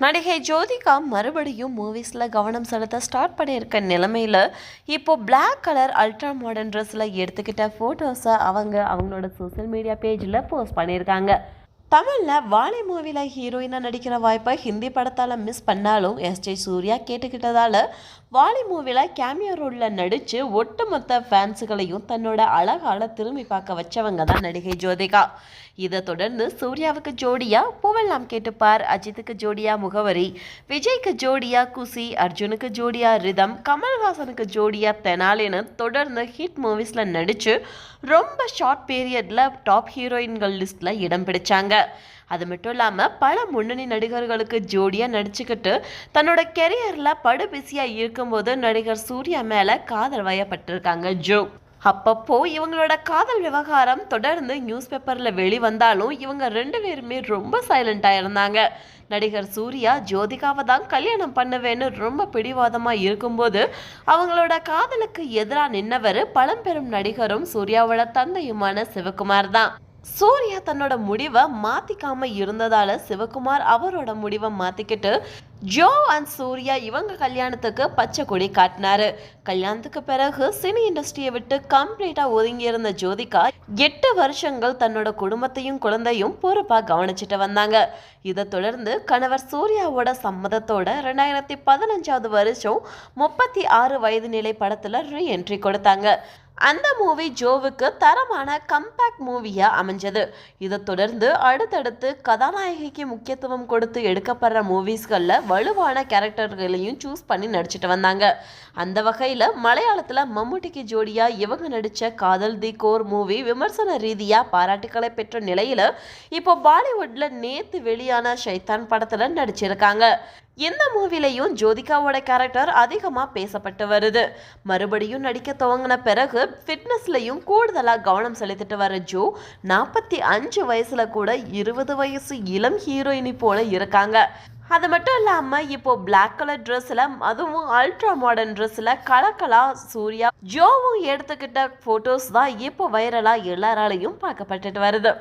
நடிகை ஜோதிகா மறுபடியும் மூவிஸில் கவனம் செலுத்த ஸ்டார்ட் பண்ணியிருக்க நிலமையில் இப்போது பிளாக் கலர் அல்ட்ரா மாடர்ன் ட்ரெஸ்ஸில் எடுத்துக்கிட்ட ஃபோட்டோஸை அவங்க அவங்களோட சோஷியல் மீடியா பேஜில் போஸ்ட் பண்ணியிருக்காங்க. தமிழில் வாலி மூவியில் ஹீரோயினாக நடிக்கிற வாய்ப்பை ஹிந்தி படத்தால் மிஸ் பண்ணாலும் எஸ்ஜே சூர்யா கேட்டுக்கிட்டதால வாலி மூவியில் கேமியோ ரோலில் நடித்து ஒட்டுமொத்த ஃபேன்ஸுகளையும் தன்னோட அழகால் திரும்பி பார்க்க வச்சவங்க தான் நடிகை ஜோதிகா. இதை தொடர்ந்து சூர்யாவுக்கு ஜோடியா பூவெல்லாம் கேட்டுப்பார் அஜித்துக்கு ஜோடியா முகவரி விஜய்க்கு ஜோடியா குசி அர்ஜுனுக்கு ஜோடியா ரிதம் கமல்ஹாசனுக்கு ஜோடியா தெனாலின்னு தொடர்ந்து ஹிட் மூவிஸில் நடித்து ரொம்ப ஷார்ட் பீரியடில் டாப் ஹீரோயின்கள் லிஸ்ட்டில் இடம் பிடிச்சாங்க. அது மட்டும் இல்லாமல் பல முன்னணி நடிகர்களுக்கு ஜோடியாக நடிச்சுக்கிட்டு தன்னோட கெரியரில் படு பிஸியாக இருக்கும்போது நடிகர் சூர்யா மேலே காதல் வயப்பட்டிருக்காங்க ஜோ. அப்பப்போ இவங்களோட காதல் விவகாரம் தொடர்ந்து நியூஸ் பேப்பரில் வெளிவந்தாலும் இவங்க ரெண்டு பேருமே ரொம்ப சைலண்ட்டாக இருந்தாங்க. நடிகர் சூர்யா ஜோதிகாவை தான் கல்யாணம் பண்ணுவேன்னு ரொம்ப பிடிவாதமாக இருக்கும்போது அவங்களோட காதலுக்கு எதிராக நின்னவர் பழம்பெரும் நடிகரும் சூர்யாவோட தந்தையுமான சிவகுமார் தான். சூர்யா தன்னோட முடிவை மாத்திக்காம இருந்ததால சிவகுமார் அவரோட முடிவை மாத்திக்கிட்டு ஜோ அண்ட் சூர்யா இவங்க கல்யாணத்துக்கு பச்சை கொடி காட்டினாரு. கல்யாணத்துக்கு பிறகு சினி இண்டஸ்ட்ரியை விட்டு கம்ப்ளீட்டா ஒதுங்கி இருந்த ஜோதிகா எட்டு வருஷங்கள் தன்னோட குடும்பத்தையும் குழந்தையும் பொறுப்பா கவனிச்சிட்டு வந்தாங்க. இதை தொடர்ந்து கணவர் சூர்யாவோட சம்மதத்தோட ரெண்டாயிரத்தி பதினஞ்சாவது வருஷம் முப்பத்தி ஆறு வயது நிலை படத்துல ரீ என்ட்ரி கொடுத்தாங்க. அந்த மூவி ஜோவுக்கு தரமான கம்பேக்ட் மூவியாக அமைஞ்சது. இதை தொடர்ந்து அடுத்தடுத்து கதாநாயகிக்கு முக்கியத்துவம் கொடுத்து எடுக்கப்படுற மூவிஸ்களில் வலுவான கேரக்டர்களையும் சூஸ் பண்ணி நடிச்சிட்டு வந்தாங்க. அந்த வகையில் மலையாளத்தில் மம்முட்டிக்கு ஜோடியாக இவங்க நடித்த காதல் தி கோர் மூவி விமர்சன ரீதியாக பாராட்டுக்களை பெற்ற நிலையில் இப்போ பாலிவுட்டில் நேற்று வெளியான ஷைத்தான் படத்தில் நடிச்சிருக்காங்க. இந்த மூவிலையும் ஜோதிகாவோட கேரக்டர் அதிகமாக பேசப்பட்டு வருது. மறுபடியும் நடிக்க துவங்கின பிறகு ஃபிட்னஸ்லையும் கூடுதலாக கவனம் செலுத்திட்டு வர ஜோ நாற்பத்தி அஞ்சு வயசில் கூட இருபது வயசு இளம் ஹீரோயினி போல இருக்காங்க. அது மட்டும் இல்லாமல் இப்போ பிளாக் கலர் ட்ரெஸ்ஸில் அதுவும் அல்ட்ரா மாடர்ன் ட்ரெஸ்ஸில் கலக்கலா சூர்யா ஜோவும் எடுத்துக்கிட்ட ஃபோட்டோஸ் தான் இப்போ வைரலாக எல்லாராலையும் பார்க்கப்பட்டுட்டு வருது.